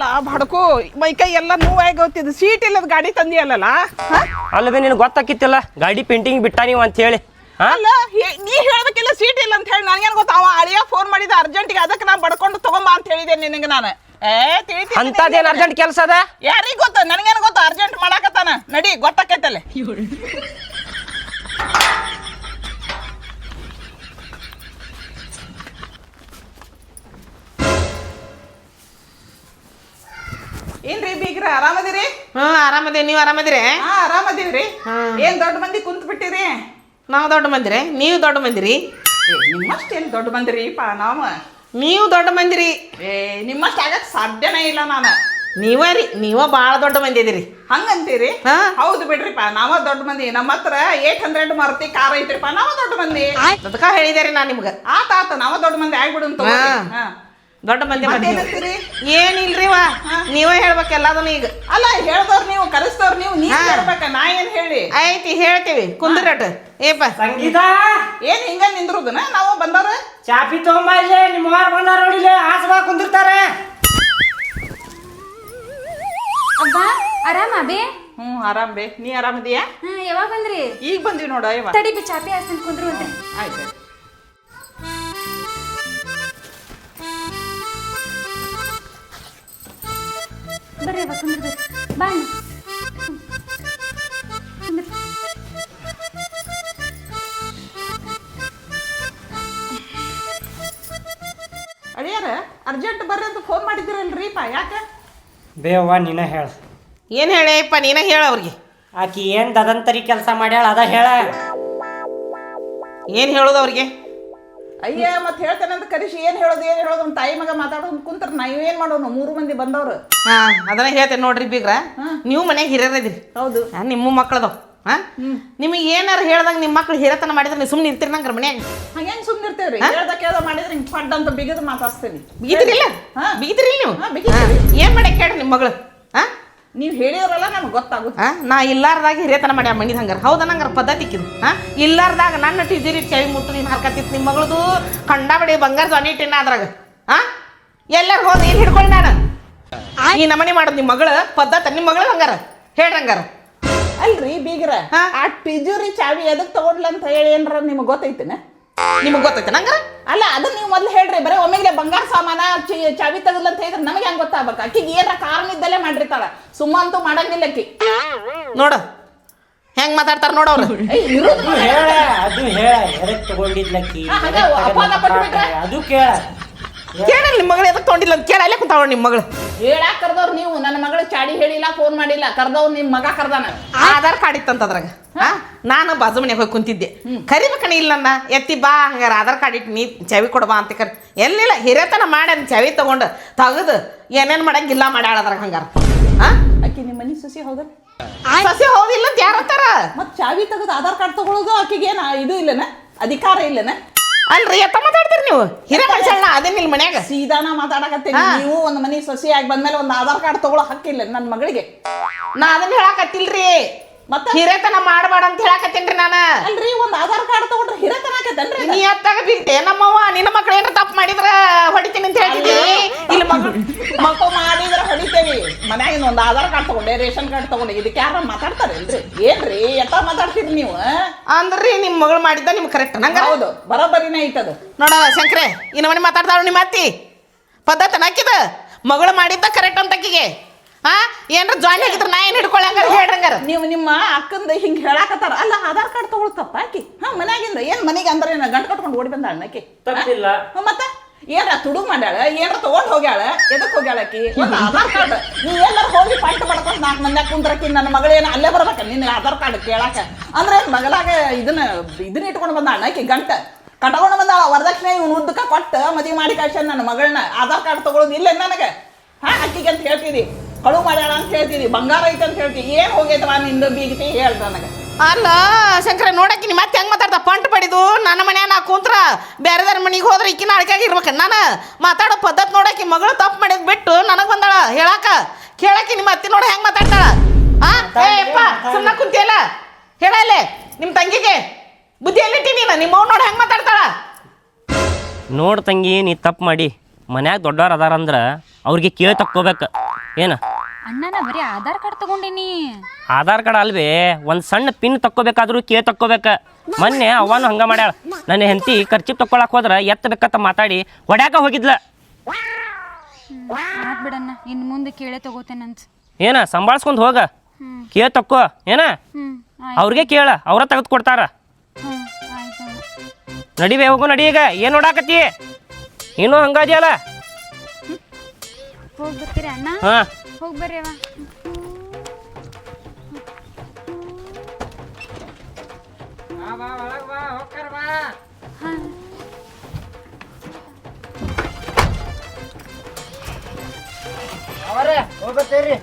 ಅಲ್ಲಲ್ಲ ಬಡ್ಕೋ ಮೈಕೈ ಎಲ್ಲ ನೋವಾಗಿ ಹೋಗ್ತಿದ್ದು ಸೀಟ್ ಇಲ್ಲದ ಗಾಡಿ ತಂದಿಯಲ್ಲಲ್ಲ? ಹಾ? ಅಲ್ಲವೇ ನಿನಗೆ ಗೊತ್ತಾಕಿತ್ತಿಲ್ಲ ಗಾಡಿ ಪೇಂಟಿಂಗ್ ಬಿಟ್ಟ ನೀವು ಅಂತ ಹೇಳಿ. ಅಲ್ಲ ಹೇ- ನೀ ಹೇಳ್ಬೇಕಿಲ್ಲ ಸೀಟ್ ಇಲ್ಲ ಅಂತ ಹೇಳಿ ನನಗೇನು ಗೊತ್ತ? ಅವ ಅಳಿಯ ಫೋನ್ ಮಾಡಿದ ಅರ್ಜೆಂಟಿಗೆ ಅದಕ್ಕೆ ನಾ ಬಡ್ಕೊಂಡು ತಗೊಂಬ ಅಂತ ಹೇಳಿದೆ ನಿನಗೆ ನಾನು. ಏ ತಿಳಿತಿ ಅಂತದೇನು ಅರ್ಜೆಂಟ್ ಕೆಲಸ ಅದ? ಯಾರಿಗೆ ಗೊತ್ತ? ನನಗೇನು ಗೊತ್ತ? ಅರ್ಜೆಂಟ್ ಮಾಡಾಕತ್ತಾನ? ನಡಿ ಗೊತ್ತಾಕೈತಲ್ಲ. ಏನ್ರಿ ಬೀಗ್ರ ಆರಾಮದಿರಿ? ಹಾ ಆರಾಮದೇ ನೀವ್ ಆರಾಮದಿರಿ? ಹಾ ಆರಾಮದೀವ್ರಿ. ಏನ್ ದೊಡ್ಡ ಮಂದಿ ಕುಂತ್ ಬಿಟ್ಟಿರಿ? ನಾವು ದೊಡ್ಡ ಮಂದಿರಿ? ನೀವು ದೊಡ್ಡ ಮಂದಿರಿ? ನಿಮ್ಮಷ್ಟು ಏನ್ ದೊಡ್ಡ ಮಂದಿರಿ ಪಾ ನಾವ? ನೀವು ದೊಡ್ಡ ಮಂದಿರಿ? ಏ ನಿಮ್ಮಷ್ಟ ಆಗಕ್ ಸಾಧ್ಯನೇ ಇಲ್ಲ ನಾನು. ನೀವ ರೀ ನೀವ ಬಾಳ ದೊಡ್ಡ ಮಂದಿ ಇದೀರಿ. ಹಂಗಂತೀರಿ? ಹಾ. ಹೌದು ಬಿಡ್ರಿಪ್ಪ ನಾವ ದೊಡ್ಡ ಮಂದಿ. ನಮ್ಮ ಹತ್ರ ಏಟ್ ಹಂಡ್ರೆಡ್ ಮಾರುತಿ ಕಾರ್ ಐತ್ರಿಪ್ಪ ನಾವ ದೊಡ್ಡ ಮಂದಿ. ಅದಕ್ಕ ಹೇಳಿದೆ ರೀ ನಾ ನಿಮ್ಗ. ಆತ ಆತ ನಾವ ದೊಡ್ಡ ಮಂದಿ ಆಗ್ಬಿಡು ಹಾ. ದೊಡ್ಡ ಮಂದಿ ಏನಿಲ್ರಿ ವಾ? ನೀವೇ ಹೇಳ್ಬೇಕು ಎಲ್ಲದನ್ನು ಈಗ. ಅಲ್ಲ ಹೇಳ್ದವ್ರು ನೀವು ಕಲಿಸ್ತವ್ರು ನೀವು ನೀವ್. ಹೇಳ್ಬೇಕ ನಾ ಏನ್ ಹೇಳಿ? ಐತಿ ಹೇಳ್ತೀವಿ. ಕುಂದ್ರಟ್ ಏಪ. ಸಂಗೀತ? ಏನ್ ಹಿಂಗ ನಿಂದ್ರುದನ ನಾವು ಬಂದವ್ರ? ಚಾಪಿ ತಗೊಂಬ ಇಲ್ಲಿ ನಿಮ್ಮ ಮಾರ್ ಬಂದಾರ ನೋಡಿಲೆ ಹಾಸಬಾ ಕುಂದಿರ್ತಾರೆ. ಅಬ್ಬ ಆರಾಮ ಬೇ? ಹ್ಮ್ ಆರಾಮ್ ಬೇ. ನೀ ಆರಾಮದಿಯಾ ಹಾ ಯಾವಾಗ ಬಂದ್ರಿ? ಈಗ ಬಂದ್ವಿ ನೋಡ ಇವ ತಡಿ ಬಿ ಚಾಪಿ ಹಾಸ್ತಾನೆ ಕುಂದ್ರು ಅಂತ. ಆಯ್ತು. ಬರ್ರಿ ಅವ ಕುಂದ್ರಿ ಬಾ. ಅಳಿಯಾರ ಅರ್ಜೆಂಟ್ ಬರ್ರಿ ಅಂತ ಫೋನ್ ಮಾಡಿದಿರಲ್ರಿಪ್ಪ ಯಾಕೆ? ಬೇವ ನೀನ ಹೇಳ. ಏನ್ ಹೇಳಪ್ಪ ನೀನ ಹೇಳ ಅವ್ರಿಗೆ. ಆಕಿ ಏನ್ ದದಂತರಿ ಕೆಲಸ ಮಾಡ್ಯಾಳ ಅದ ಹೇಳ. ಏನ್ ಹೇಳೋದು ಅವ್ರಿಗೆ? ಅಯ್ಯ ಮತ್ತೆ ಹೇಳ್ತೇನೆ ಅಂತ ಕರಿಸಿ ಏನ್ ಹೇಳೋದು ಏನ್ ಹೇಳೋದು ನಮ್ಮ ತಾಯಿ ಮಗ ಮಾತಾಡೋದು ಕುಂತ್ರ ನಾವ್ ಏನ್ ಮಾಡೋನು? ಮೂರು ಮಂದಿ ಬಂದವ್ರು. ಹಾ ಅದನ್ನ ಹೇಳ್ತೇನೆ ನೋಡ್ರಿ ಬೀಗ್ರ. ನೀವು ಮನ್ಯಾಗ ಹಿರಿಯರದಿರಿ ಹೌದು. ಆ, ನಿಮ್ಮ ಮಕ್ಕಳದವ್ ಹಾ? ನಿಮಗೆ ಏನಾರ ಹೇಳ್ದಂಗ ನಿಮ್ಮ ಮಕ್ಳು ಹಿರತನ ಮಾಡಿದ್ರೆ ನೀವು ಸುಮ್ಮನೆ ಇರ್ತೀರಿ ನಂಗ್ರ ಮನ್ಯಾಗ? ಹಂಗೇನು ಸುಮ್ಮನೆ ಇರ್ತೇವ್ರಿ? ಹೇಳ್ದ ಕೇಳ್ದ ಮಾಡಿದ್ರೆ ಹಿಂಗ್ ಪಡ್ ಅಂತ ಬಿಗಿದು ಮಾತಾಡ್ತೀನಿ ಬಿಗಿದ್ರಿಲ್ಲ? ಹಾ. ಬಿಗಿದ್ರಿ ನೀವು? ಹಾ, ಬಿಗಿತೀವಿ. ಏನ್ ಮಾಡಿ ಕೇಳಿ ನಿಮ್ಮ ಮಗಳು? ಹಾ? ನೀವ್ ಹೇಳಿದ್ರಲ್ಲ ನನಗೆ ಗೊತ್ತಾಗುತ್ತೆ ಹಾ ನಾ ಇಲ್ಲಾರ್ದಾಗ ಹಿರಿಯತನ ಮಾಡ್ಯ ಮಣಿದ ಹಂಗಾರ. ಹೌದಾ ನಂಗಾರ ಪದ್ಧತಿ ಕಿದು? ಹಾ ಇಲ್ಲಾರ್ದಾಗ ನನ್ನ ಟಿಜಿರಿ ಕೈ ಮುಟ್ಟು ನೀನು ಹರ್ಕತ್ತಿತ್ತು ನಿಮ್ಮ ಮಗಳದು ಕಂಡಾಬಡಿ ಬಂಗಾರ ಧ್ವನಿ ಇಟ್ಟಿನ ಅದ್ರಾಗ. ಹಾ ಎಲ್ಲರೂ ಹೋದ ಏನ್ ಹಿಡ್ಕೊಳ್ಳಿ ನಾನು? ಈ ನಮನೆ ಮಾಡೋದು ನಿಮ್ಮ ಮಗಳ ಪದ್ಧತಿ ನಿಮ್ಮ ಮಗಳ ಹಂಗಾರ. ಹೇಳ್ರಿ ಹಂಗಾರ. ಅಲ್ರಿ ಬೀಗ್ರ ಹಾ. ಆ ಟಿಜೂರಿ ಚಾವಿ ಎದಕ್ಕೆ ತಗೊಂಡ್ಲ ಅಂತ ಹೇಳಿ ಏನ್ರ ನಿಮ್ಗೆ ಗೊತ್ತೈತಿನ? ನಿಮಗೆ ಗೊತ್ತೈತೆ ನಂಗ ಅಲ್ಲ ಅದನ್ನ ನೀವು ಮೊದಲು ಹೇಳ್ರಿ ಬರೀ ಒಮ್ಮೆಗೆ ಬಂಗಾರ ಸಾಮಾನ ಚಿ- ಚಾವಿ ತಗಲ್ ಅಂತ ಹೇಳಿದ್ರೆ ನಮಗೆ ಹೆಂಗ್ ಗೊತ್ತಾಗ್ಬೇಕು? ಅಕ್ಕಿಗೆ ಏನಾರ ಕಾರಣ ಇದ್ದಲ್ಲೇ ಮಾಡಿರ್ತಾಳ. ಸುಮ್ಮ ಅಂತೂ ಮಾಡಂಗಿಲ್ಲ ಅಕ್ಕಿ. ನೋಡು ಹೆಂಗ್ ಮಾತಾಡ್ತಾರ ನೋಡ ಅವ್ರು. ಅದು ಹೇಳ ಅದು ಹೇಳ ತಗೊಂಡಿದ್ಲಕ್ಕಿ? ಅದು ಕೇಳ. ಕೇಳ ನಿಮ್ಮ ಮಗಳು ಎದಕ್ಕೆ ತೊಗೊಂಡಿಲ್ಲ ಅಂತ ಕೇಳಲ್ಲೇ ಕುಂತಾವ ನಿಮ್ಮ ಮಗಳು. ಹೇಳಾಕ ಕರ್ದವ್ರು ನೀವು ನನ್ನ ಮಗಳು ಚಾಡಿ ಹೇಳಿಲ್ಲ ಫೋನ್ ಮಾಡಿಲ್ಲ ಕರ್ದವ್ರು ನಿಮ್ಮ ಮಗ ಕರ್ದಾನ? ಆಧಾರ್ ಕಾರ್ಡ್ ಇತ್ತಂತ ಅದ್ರಾಗ. ಹಾ? ನಾನು ಬಾಜು ಮನೆಗೆ ಹೋಗಿ ಕುಂತಿದ್ದೆ. ಕರಿಬೇಕಣ ಇಲ್ಲ ನನ್ನ ಎತ್ತಿ ಬಾ ಹಂಗಾರ ಆಧಾರ್ ಕಾರ್ಡ್ ಇಟ್ಟು ನೀ ಚಾವಿ ಕೊಡ್ಬಾ ಅಂತ ಕರಿ ಎಲ್ಲಿಲ್ಲ ಹಿರೇತನ ಮಾಡಿ ಅದ್ ಚಾವಿ ತಗೊಂಡು ತಗದು ಏನೇನು ಮಾಡಂಗಿಲ್ಲ ಮಾಡ್ಯಾಳ ಅದ್ರಾಗ ಹಂಗಾರ. ಹಾ ಅಕ್ಕಿ ನಿಮ್ಮ ಮನೆ ಸೊಸಿ ಹೌದಲ್ಲ ಸಸಿ ಹೋಗಿಲ್ಲ ಅಂತ ಯಾರತ್ತಾರ ಮತ್ತೆ ಚಾವಿ ತೆಗೆದು ಆಧಾರ್ ಕಾರ್ಡ್ ತಗೊಳ್ಳೋದು ಆಕಿಗೆ ಏನ ಇದು ಇಲ್ಲನ? ಅಧಿಕಾರ ಇಲ್ಲನ? ಅಲ್ರಿ ಎತ್ತ ಮಾತಾಡ್ತೀರಿ ನೀವು? ಹಿರೇ ಮನುಷ್ಯಣ್ಣ ಅದೇನಿಲ್ಲ ಇಲ್ಲಿ ಮನ್ಯಾಗ? ಸೀದಾನ ಮಾತಾಡಕತ್ತೀನಿ. ನೀವು ಒಂದ್ ಮನಿ ಸೊಸಿಯಾಗಿ ಬಂದ್ಮೇಲೆ ಒಂದ್ ಆಧಾರ್ ಕಾರ್ಡ್ ತಗೊಳ್ಳೋ ಹಕ್ಕಿಲ್ಲ ನನ್ನ ಮಗಳಿಗೆ. ನಾ ಅದನ್ನ ಹೇಳಕತ್ತಿಲ್ರಿ. ಮತ್ತೆ? ಹಿರೇತನ ಮಾಡಬೇಡ ಅಂತ ಹೇಳಾಕತ್ತೇನ್ರಿ ನಾನು. ಅಲ್ರಿ ಒಂದ್ ಆಧಾರ್ ಕಾರ್ಡ್ ತಗೊಂಡ್ರೆ ಹಿರತನಾಕತ್ತೇನ್ರಿ ನೀ ಅತ್ತಾಗ ಬಿಟ್ಟೆ ನಮ್ಮವ್ವ ನಿನ್ನ ಮಕ್ಳು ಏನಾರ ತಪ್ಪು ಮಾಡಿದ್ರ ಹೊಡಿತೀನಿ ಅಂತ ಹೇಳ್ತಿದ್ದೀನಿ ಇಲ್ಲಿ ಮಗಳು ಹೊಡಿತೇವಿ ಮನ್ಯಾಗಿನ ಒಂದ್ ಆಧಾರ್ ಕಾರ್ಡ್ ತಗೊಂಡೆ ರೇಷನ್ ಕಾರ್ಡ್ ತಗೊಂಡೆ ಇದಕ್ಕೆ ಯಾರ ಮಾತಾಡ್ತಾರೇನ್ರಿ ಏನ್ರಿ ಎತ್ತ ಮಾತಾಡ್ತೀರಿ ನೀವು ಅಂದ್ರಿ ನಿಮ್ಮ ಮಗಳು ಮಾಡಿದ್ದ ನಿಮ್ಗೆ ಕರೆಕ್ಟ್ ನಂಗ ಹೌದು ಬರೋಬ್ಬರಿನೇ ಐತದು. ನೋಡ ಶಂಕ್ರೆ ಇನ್ನು ಮನೆ ಮಾತಾಡ್ತಾಳ ನಿಮ್ಮ ಅತ್ತಿ. ಪದ್ಧತಿ ನಾಕಿದ ಮಗಳು ಮಾಡಿದ್ದ ಕರೆಕ್ಟ್ ಅಂತ ಅಕ್ಕಿಗೆ ಹಾ ಏನ್ರ ಜಾಯಿನ್ ಆಗಿದ್ರೆ ನಾ ಏನ್ ಹಿಡ್ಕೊಳ್ಳಂಗಾರ ಹೇಳ್ರಂಗಾರ? ನೀವು ನಿಮ್ಮ ಅಕ್ಕಂದ ಹಿಂಗ್ ಹೇಳಾಕತ್ತಾರ. ಅಲ್ಲ ಆಧಾರ್ ಕಾರ್ಡ್ ತಗೊಳ್ತಪ್ಪ ಆಕಿ. ಹಾ ಮನ್ಯಾಗಿಂದ ಏನ್ ಮನೆಗೆ ಅಂದ್ರೆ ಏನ ಗಂಟ ಕಟ್ಕೊಂಡು ಓಡಿ ಬಂದ ಅಣ್ಣಕಿ ತಪ್ಪಿಲ್ಲ. ಮತ್ತ? ಏನ್ರ ತುಡು ಮಾಡ್ಯಾಳ? ಏನ್ರ ತಗೊಂಡ್ ಹೋಗ್ಯಾಳ? ಎದಕ್ ಹೋಗ್ಯಾಳ ಆಕಿ? ಒಂದ್ ಆಧಾರ್ ಕಾರ್ಡ್. ನೀ ಎಲ್ಲಾರ ಹೋಗಿ ಪಾಯಿಂಟ್ ಮಾಡ್ಕೊಂಡ್ ನಾಲ್ಕು ಮಂದ್ಯಾಗ ಕುಂದ್ರಕಿ, ನನ್ನ ಮಗಳೇನ ಅಲ್ಲೇ ಬರ್ಬೇಕ? ನಿನ್ನ ಆಧಾರ್ ಕಾರ್ಡ್ ಕೇಳಾಕ. ಅಂದ್ರೆ ಮಗಳಾಗ ಇದನ್ನ ಇದನ್ನ ಇಟ್ಕೊಂಡು ಬಂದ ಅಣ್ಣಕಿ ಗಂಟ. ಕಟ್ಕೊಂಡು ಬಂದಾಳ, ವರದಕ್ಷಿಣೆ ಇವ್ನ ಉದ್ದಕ್ಕ ಕೊಟ್ಟು ಮದುವೆ ಮಾಡಿ ಕಳ್ಸ್ಯಾನ ನನ್ನ ಮಗಳನ್ನ. ಆಧಾರ್ ಕಾರ್ಡ್ ತಗೊಳೋದು ಇಲ್ಲ ನನಗೆ? ಹಾ ಅಕ್ಕಿಗೆ ಅಂತ ಹೇಳ್ತೀರಿ ಕಳು ಮಾಡ್ಯಾಳ ಅಂತ ಹೇಳ್ತೀರಿ ಬಂಗಾರ ಐತೆ ಅಂತ ಹೇಳ್ತೀವಿ ಏನ್ ಹೋಗೈತವಾ ನಿಂದು ಬೀಗತಿ? ಹೇಳ್ ನನಗೆ. ಅಲ್ಲ ಶಂಕರ ನೋಡಕ್ಕೆ ನಿಮ್ಮ ಮತ್ತೆ ಹೆಂಗ್ ಮಾತಾಡ್ತಾ ಪಂಟ್ ಪಡಿದು ನನ್ನ ಮನ್ಯಾಗ ನಾ ಕುಂತ್ರ ಬೇರೆದಾರ ಮನೆಗೆ ಹೋದ್ರೆ ಈಕಿನ ಅಳ್ಕಾಗಿ ಇರ್ಬೇಕು. ನಾನು ಮಾತಾಡೋ ಪದ್ಧತಿ ನೋಡಕ್ಕೆ ಮಗಳು ತಪ್ಪು ಮಾಡಿದ್ ಬಿಟ್ಟು ನನಗೆ ಬಂದಾಳ ಹೇಳಾಕ? ಕೇಳಕ್ಕೆ ನಿಮ್ಮ ಅತ್ತಿ ನೋಡ ಹೆಂಗ್ ಮಾತಾಡ್ತಾಳ? ಆ? ಏಪ್ಪ ಸುಮ್ಮನೆ ಕುಂತಿಯಲ್ಲ? ಹೇಳಲ್ಲೇ ನಿಮ್ಮ ತಂಗಿಗೆ. ಬುದ್ಧಿ ಎಲ್ಲಿಟ್ಟಿ ನೀನು ನಿಮ್ಮ ಅವ್ನು ನೋಡಿ ಹೆಂಗ್ ಮಾತಾಡ್ತಾಳ? ನೋಡ್ ತಂಗಿ ನೀ ತಪ್ಪು ಮಾಡಿ. ಮನ್ಯಾಗ ದೊಡ್ಡವ್ರು ಅದಾರ ಅಂದ್ರ ಅವ್ರಿಗೆ ಕೇಳಿ ತಕ್ಕೋಬೇಕು ಏನು? ಅಣ್ಣನ ಬರೀ ಆಧಾರ್ ಕಾರ್ಡ್ ತಗೊಂಡಿನಿ. ಆಧಾರ್ ಕಾರ್ಡ್ ಅಲ್ವೇ? ಒಂದು ಸಣ್ಣ ಪಿನ್ ತಕ್ಕೋಬೇಕಾದ್ರೂ ಕೇ ತಕ್ಕೋಬೇಕ. ಮೊನ್ನೆ ಅವನು ಹಂಗ ಮಾಡ್ಯಾಳ. ನನ್ನ ಹೆಂಡತಿ ಖರ್ಚು ತಕ್ಕೊಳಕ್ ಹೋದ್ರ ಎತ್ತಬೇಕಂತ ಮಾತಾಡಿ ಹೊಡ್ಯಾಕ ಹೋಗಿದ್ಲ. ಆತ್ ಬಿಡಣ್ಣ ಇನ್ ಮುಂದೆ ಕೇಳೇ ತಗೋತೇನಂತ ಏನ ಸಂಭಾಳ್ಸ್ಕೊಂಡ್ ಹೋಗ. ಕೇ ತಕ್ಕೋ ಏನ? ಹ್ಮ್ ಅವ್ರಿಗೆ ಕೇಳ ಅವ್ರ ತೆಗೆದು ಕೊಡ್ತಾರ. ಹ್ಮ್ ನಡಿವೆ ಹೋಗು ನಡಿ ಈಗ. ಏನ್ ನೋಡಾಕತ್ತಿ? ಇನ್ನೂ ಹಂಗಾದ್ಯಲ್ಲ ಹೋಗಿ ಬರ್ತೀರಿ ಅಣ್ಣ? ಹಾ. ಹೋಗಿ ಬರ್ರಿ ಅವ. ಹೋಗತ್ತೇರಿ